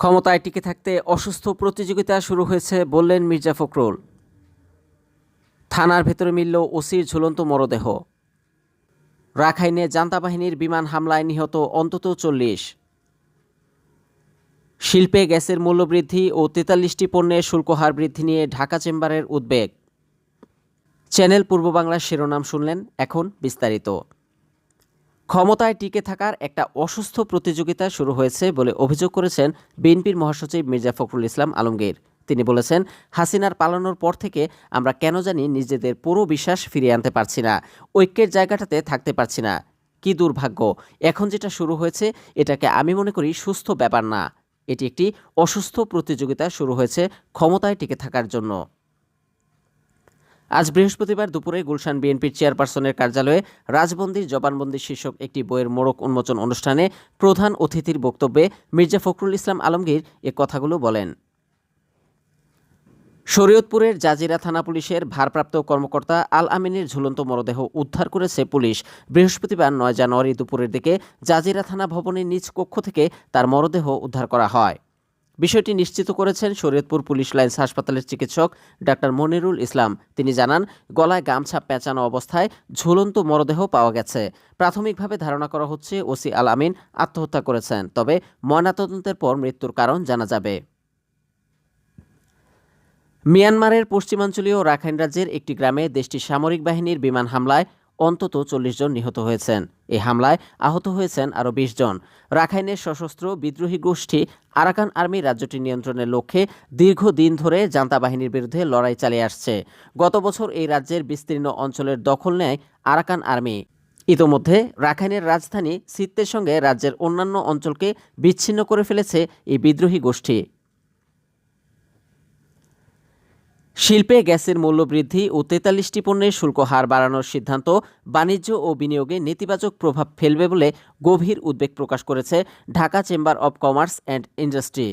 ক্ষমতায় টিকে থাকতে অসুস্থ প্রতিযোগিতা শুরু হয়েছে বললেন মির্জা ফখরুল। থানার ভেতরে মিলল ওসির ঝুলন্ত মরদেহ। রাখাইনে জান্তা বাহিনীর বিমান হামলায় নিহত অন্তত চল্লিশ। শিল্পে গ্যাসের মূল্যবৃদ্ধি ও তেতাল্লিশটি পণ্যের শুল্ক হার বৃদ্ধি নিয়ে ঢাকা চেম্বারের উদ্বেগ। চ্যানেল পূর্ব বাংলার শিরোনাম শুনলেন এখন বিস্তারিত। ক্ষমতায় টিকে থাকার একটা অসুস্থ প্রতিযোগিতা শুরু হয়েছে বলে অভিযোগ করেছেন বিএনপির মহাসচিব মির্জা ফখরুল ইসলাম আলমগীর। তিনি বলেছেন, হাসিনার পালানোর পর থেকে আমরা কেন জানি নিজেদের পুরো বিশ্বাস ফিরিয়ে আনতে পারছি না, ঐক্যের জায়গাটাতে থাকতে পারছি না। কি দুর্ভাগ্য, এখন যেটা শুরু হয়েছে এটাকে আমি মনে করি সুস্থ ব্যাপার না। এটি একটি অসুস্থ প্রতিযোগিতা শুরু হয়েছে ক্ষমতায় টিকে থাকার জন্য। আজ বৃহস্পতিবার দুপুরে গুলশান বিএনপির চেয়ারপারসনের কার্যালয়ে রাজবন্দির জবানবন্দি শীর্ষক একটি বইয়ের মোড়ক উন্মোচন অনুষ্ঠানে প্রধান অতিথির বক্তব্যে মির্জা ফখরুল ইসলাম আলমগীর এ কথাগুলো বলেন। শরীয়তপুরের জাজিরা থানা পুলিশের ভারপ্রাপ্ত কর্মকর্তা আল আমিনের ঝুলন্ত মরদেহ উদ্ধার করেছে পুলিশ। বৃহস্পতিবার নয় জানুয়ারি দুপুরের দিকে জাজিরা থানা ভবনের নিজ কক্ষ থেকে তার মরদেহ উদ্ধার করা হয়। বিষয়টি নিশ্চিত করেছেন শরীয়তপুর পুলিশ লাইন্স হাসপাতালের চিকিৎসক ডাক্তার মনিরুল ইসলাম। তিনি জানান, গলায় গামছা পেঁচানো অবস্থায় ঝুলন্ত মরদেহ পাওয়া গেছে। প্রাথমিকভাবে ধারণা করা হচ্ছে ওসি আল আমিন আত্মহত্যা করেছেন, তবে ময়নাতদন্তের পর মৃত্যুর কারণ জানা যাবে। মিয়ানমারের পশ্চিমাঞ্চলীয় রাখাইন রাজ্যের একটি গ্রামে দেশটির সামরিক বাহিনীর বিমান হামলায় অন্তত চল্লিশ জন নিহত হয়েছেন। এই হামলায় আহত হয়েছেন আরও বিশ জন। রাখাইনের সশস্ত্র বিদ্রোহী গোষ্ঠী আরাকান আর্মি রাজ্যটি নিয়ন্ত্রণের লক্ষ্যে দীর্ঘদিন ধরে জান্তা বাহিনীর বিরুদ্ধে লড়াই চালিয়ে আসছে। গত বছর এই রাজ্যের বিস্তীর্ণ অঞ্চলের দখল নেয় আরাকান আর্মি। ইতোমধ্যে রাখাইনের রাজধানী সিত্তের সঙ্গে রাজ্যের অন্যান্য অঞ্চলকে বিচ্ছিন্ন করে ফেলেছে এই বিদ্রোহী গোষ্ঠী। শিল্পে গ্যাসের মূল্য বৃদ্ধি ও তেতাল্লিশটি পণ্যের শুল্ক হার বাড়ানোর সিদ্ধান্ত বাণিজ্য ও বিনিয়োগে নেতিবাচক প্রভাব ফেলবে বলে গভীর উদ্বেগ প্রকাশ করেছে Dhaka chamber of commerce and industry.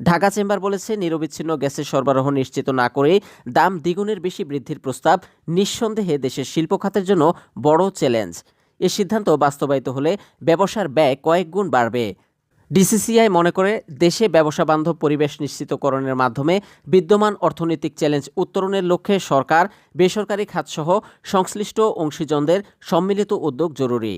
Dhaka chamber বলেছে, নিরবিচ্ছিন্ন গ্যাসের সরবরাহ নিশ্চিত না করে দাম দ্বিগুণের বেশি বৃদ্ধির প্রস্তাব নিঃসন্দেহে দেশের শিল্প খাতের জন্য বড় চ্যালেঞ্জ। এ সিদ্ধান্ত বাস্তবায়িত হলে ব্যবসার ব্যয় কয়েক গুণ বাড়বে। ডিসিসিআই মনে করে দেশে ব্যবসা বান্ধব পরিবেশ নিশ্চিতকরণের মাধ্যমে বিদ্যমান অর্থনৈতিক চ্যালেঞ্জ উত্তরণের লক্ষ্যে সরকার, বেসরকারি খাতসহ সংশ্লিষ্ট অংশীজনদের সম্মিলিত উদ্যোগ জরুরি।